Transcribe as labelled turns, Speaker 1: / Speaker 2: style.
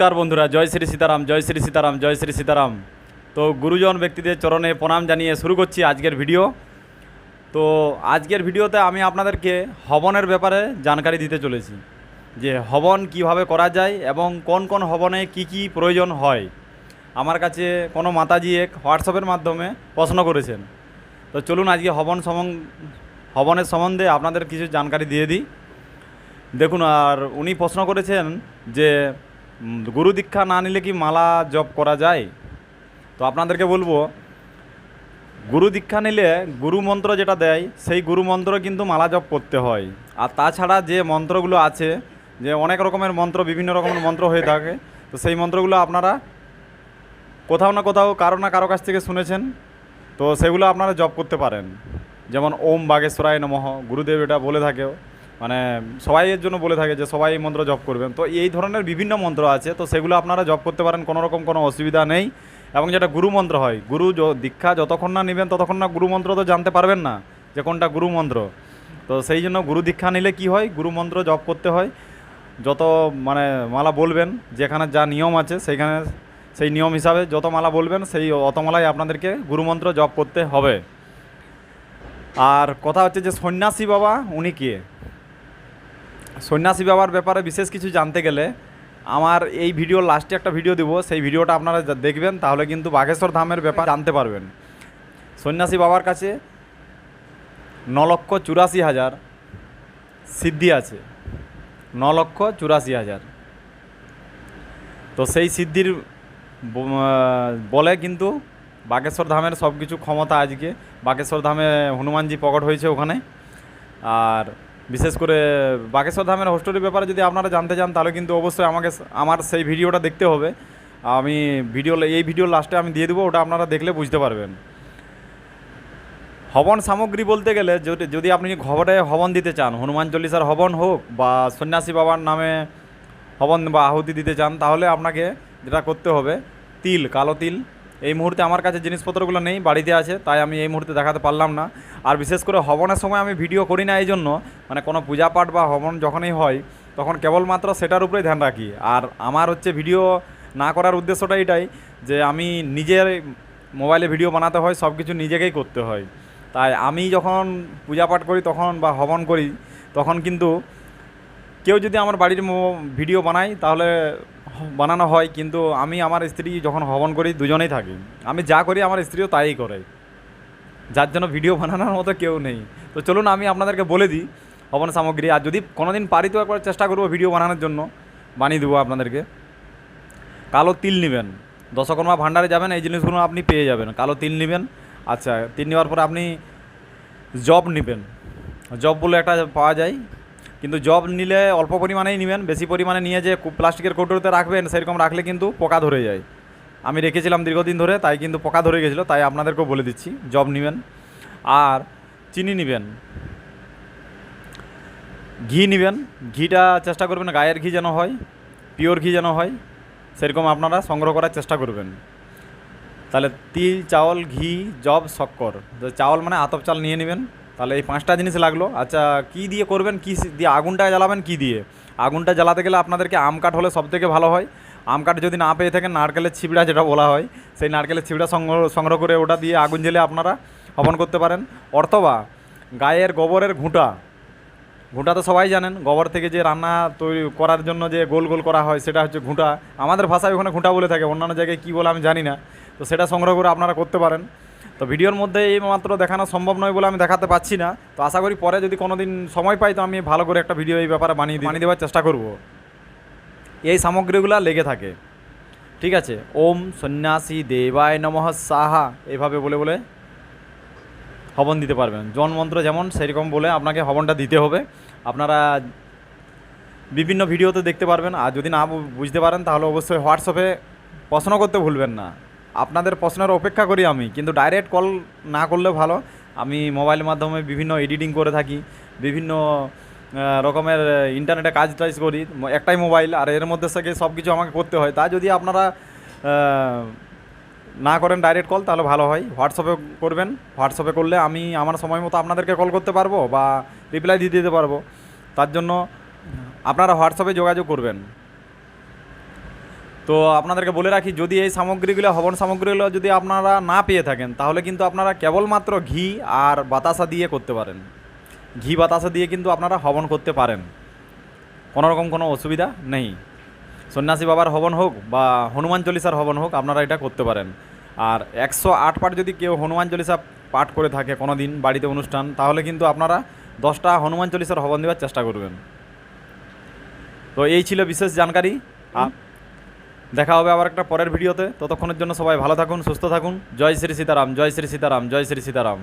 Speaker 1: নমস্কার বন্ধুরা, জয় শ্রী সীতারাম, জয় শ্রী সীতারাম, জয় শ্রী সীতারাম। তো গুরুজন ব্যক্তিদের চরণে প্রণাম জানিয়ে শুরু করছি আজকের ভিডিও। তো আজকের ভিডিওতে আমি আপনাদেরকে হবনের ব্যাপারে জানকারি দিতে চলেছি। যে হবন কীভাবে করা যায় এবং কোন কোন হবনে কি কি প্রয়োজন হয়। আমার কাছে কোনো মাতাজি এক হোয়াটসঅ্যাপের মাধ্যমে প্রশ্ন করেছেন। তো চলুন আজকে হবন সমন হবনের সম্বন্ধে আপনাদের কিছু জানকারি দিয়ে দিই। দেখুন, আর উনি প্রশ্ন করেছেন যে গুরু দীক্ষা না নিলে কি মালা জপ করা যায়? তো আপনাদেরকে বলব, গুরু দীক্ষা নিলে গুরু মন্ত্র যেটা দেয়, সেই গুরু মন্ত্র কিন্তু মালা জপ করতে হয়। আর তাছাড়া যে মন্ত্রগুলো আছে, যে অনেক রকমের মন্ত্র, বিভিন্ন রকমের মন্ত্র হয়ে থাকে, তো সেই মন্ত্রগুলো আপনারা কোথাও না কোথাও, কারও না কারও কাছ থেকে শুনেছেন, তো সেগুলো আপনারা জপ করতে পারেন। যেমন, ওম বাগেশ্বরায় নমঃ, গুরুদেব এটা বলে থাকেও। মানে সবাই এর জন্য বলে থাকে যে সবাই এই মন্ত্র জপ করবেন। তো এই ধরনের বিভিন্ন মন্ত্র আছে, তো সেগুলো আপনারা জপ করতে পারেন, কোনো রকম কোনো অসুবিধা নেই। এবং যেটা গুরু মন্ত্র হয়, গুরু দীক্ষা যতক্ষণ না নেবেন ততক্ষণ না গুরু মন্ত্র তো জানতে পারবেন না যে কোনটা গুরু মন্ত্র। তো সেই জন্য গুরু দীক্ষা নিলে কি হয়, গুরু মন্ত্র জপ করতে হয়। যত মানে মালা বলবেন, যেখানে যা নিয়ম আছে সেইখানে সেই নিয়ম হিসাবে যত মালা বলবেন, সেই অত মালাই আপনাদেরকে গুরুমন্ত্র জপ করতে হবে। আর কথা হচ্ছে যে সন্ন্যাসী বাবা, উনি কে? সন্ন্যাসী বাবার ব্যাপারে বিশেষ কিছু জানতে গেলে আমার এই ভিডিও লাস্টে একটা ভিডিও দেবো। সেই ভিডিওটা আপনারা দেখবেন, তাহলে কিন্তু বাগেশ্বর ধামের ব্যাপার জানতে পারবেন। সন্ন্যাসী বাবার কাছে ন লক্ষ চুরাশি হাজার সিদ্ধি আছে। ন লক্ষ চুরাশি হাজার। তো সেই সিদ্ধির বলে কিন্তু বাগেশ্বর ধামের সব কিছু ক্ষমতা আজকে। বাগেশ্বর ধামে হনুমানজি প্রকট হয়েছে ওখানে। আর বিশেষ করে বাগেশ্বর ধামের হোস্টেলের ব্যাপারে যদি আপনারা জানতে চান, তাহলে কিন্তু অবশ্যই আমাকে আমার সেই ভিডিওটা দেখতে হবে। আমি ভিডিও এই ভিডিও লাস্টে আমি দিয়ে দেবো, ওটা আপনারা দেখলে বুঝতে পারবেন। হবন সামগ্রী বলতে গেলে, যদি যদি আপনি ঘরে হবন দিতে চান, হনুমান চল্লিশার হবন হোক বা সন্ন্যাসী বাবার নামে হবন বা আহুতি দিতে চান, তাহলে আপনাকে যেটা করতে হবে, তিল, কালো তিল এই মুহূর্তে আমার কাছে জিনিসপত্রগুলো নেই, বাড়িতে আছে, তাই আমি এই মুহূর্তে দেখাতে পারলাম না। আর বিশেষ করে হবনের সময় আমি ভিডিও করি না এই জন্য মানে কোনো পূজা পাঠ বা হবন যখনই হয়, তখন কেবলমাত্র সেটার উপরেই ধ্যান রাখি। আর আমার হচ্ছে ভিডিও না করার উদ্দেশ্যটা এটাই যে আমি নিজের মোবাইলে ভিডিও বানাতে হয় সব কিছু নিজেকেই করতে হয়। তাই আমি যখন পূজা পাঠ করি তখন বা হবন করি, তখন কিন্তু কেউ যদি আমার বাড়ির ভিডিও বানায়, তাহলে বানানো হয়, কিন্তু আমি আমার স্ত্রী যখন হবন করি, দুজনেই থাকি। আমি যা করি, আমার স্ত্রীও তাই করে। যার জন্য ভিডিও বানানোর মতো কেউ নেই। তো চলুন, আমি আপনাদেরকে বলে দিই হবন সামগ্রী। আর যদি কোনোদিন পারি তো একবার চেষ্টা করব ভিডিও বানানোর জন্য। বানিয়ে দেবো আপনাদেরকে। কালো তিল নেবেন। দশকর্মা ভাণ্ডারে যাবেন, এই জিনিসগুলো আপনি পেয়ে যাবেন। কালো তিল নেবেন। আচ্ছা তিল নেওয়ার পরে আপনি জব নেবেন। জব বলে একটা পাওয়া যায়। কিন্তু জব নিলে অল্প পরিমাণেই নেবেন, বেশি পরিমাণে নিয়ে যে প্লাস্টিকের কৌটোতে রাখবেন, সেরকম রাখলে কিন্তু পোকা ধরে যায়। আমি রেখেছিলাম দীর্ঘদিন ধরে, তাই কিন্তু পোকা ধরে গেছিল, তাই আপনাদেরকেও বলে দিচ্ছি জব নেবেন। আর চিনি নেবেন। ঘি নেবেন। ঘিটা চেষ্টা করবেন, গায়ের ঘি যেন হয় পিওর ঘি যেন হয়, সেরকম আপনারা সংগ্রহ করার চেষ্টা করবেন। তাহলে তিল, চাউল, ঘি জব শক্কর। চাউল মানে আতপ চাল নিয়ে নেবেন। তাহলে এই পাঁচটা জিনিস লাগল। আচ্ছা কি দিয়ে করবেন? কি দিয়ে আগুনটা জ্বালাবেন? কি দিয়ে? আগুনটা জ্বালাতে গেলে আপনাদেরকে আম কাঠ হলে সবথেকে ভালো হয়। আম কাঠ যদি না পেয়ে থাকেন, নারকেলের ছিবড়া যেটা বলা হয়, সেই নারকেলের ছিবড়া সংগ্রহ সংগ্রহ করে ওটা দিয়ে আগুন জ্বেলে আপনারা হবন করতে পারেন। অথবা গায়ের গোবরের ঘুঁটা। ঘুঁটা তো সবাই জানেন, গোবর থেকে যে রান্না তৈরি করার জন্য যে গোল গোল করা হয়, সেটা হচ্ছে ঘুঁটা। আমাদের ভাষায় ওখানে ঘুঁটা বলে থাকে, অন্যান্য জায়গায় কী বলে আমি জানি না। তো সেটা সংগ্রহ করে আপনারা করতে পারেন। তো ভিডিওর মধ্যে এই মাত্র দেখানো সম্ভব নয় বলে আমি দেখাতে পাচ্ছি না। তো আশা করি পরে যদি কোনো দিন সময় পাই তো আমি ভালো করে একটা ভিডিও এই ব্যাপারে বানিয়ে বানিয়ে দেওয়ার চেষ্টা করব। এই সামগ্রীগুলো লেগে থাকে। ঠিক আছে? ওম সন্ন্যাসী দেবায় নমঃ সাহা। এভাবে বলে বলে হবন দিতে পারবেন। জন মন্ত্র যেমন সেরকম বলে আপনাকে হবনটা দিতে হবে। আপনারা বিভিন্ন ভিডিওতে দেখতে পারবেন। আর যদি না বুঝতে পারেন তাহলে অবশ্যই হোয়াটসঅ্যাপে প্রশ্ন করতে ভুলবেন না। আপনাদের প্রশ্নের অপেক্ষা করি আমি, কিন্তু ডাইরেক্ট কল না করলে ভালো। আমি মোবাইলের মাধ্যমে বিভিন্ন এডিটিং করে থাকি, বিভিন্ন রকমের ইন্টারনেটে কাজ টাজ করি, একটাই মোবাইল আর এর মধ্যে থেকে সব কিছু আমাকে করতে হয়। তা যদি আপনারা না করেন ডাইরেক্ট কল তাহলে ভালো হয়। হোয়াটসঅ্যাপে করবেন। হোয়াটসঅ্যাপে করলে আমি আমার সময় মতো আপনাদেরকে কল করতে পারব বা রিপ্লাই দিয়ে দিতে পারব। তার জন্য আপনারা হোয়াটসঅ্যাপে যোগাযোগ করবেন। তো আপনাদেরকে বলে রাখি, যদি এই সামগ্রীগুলো, হবন সামগ্রীগুলো যদি আপনারা না পেয়ে থাকেন, তাহলে কিন্তু আপনারা কেবলমাত্র ঘি আর বাতাসা দিয়ে করতে পারেন। ঘি বাতাসা দিয়ে কিন্তু আপনারা হবন করতে পারেন। কোনো রকম কোনো অসুবিধা নেই। সন্ন্যাসী বাবার হবন হোক বা হনুমান চল্লিশার হবন হোক, আপনারা এটা করতে পারেন। আর একশো আট পাঠ যদি কেউ হনুমান চল্লিশা পাঠ করে থাকে কোনো দিন বাড়িতে অনুষ্ঠান, তাহলে কিন্তু আপনারা দশটা হনুমান চল্লিশার হবন দেওয়ার চেষ্টা করবেন। তো এই ছিল বিশেষ জানকারি। দেখা হবে আবার একটা পরের ভিডিওতে। ততক্ষণের জন্য সবাই ভালো থাকুন, সুস্থ থাকুন। জয় শ্রী সীতারাম, জয় শ্রী সীতারাম, জয় শ্রী সীতারাম।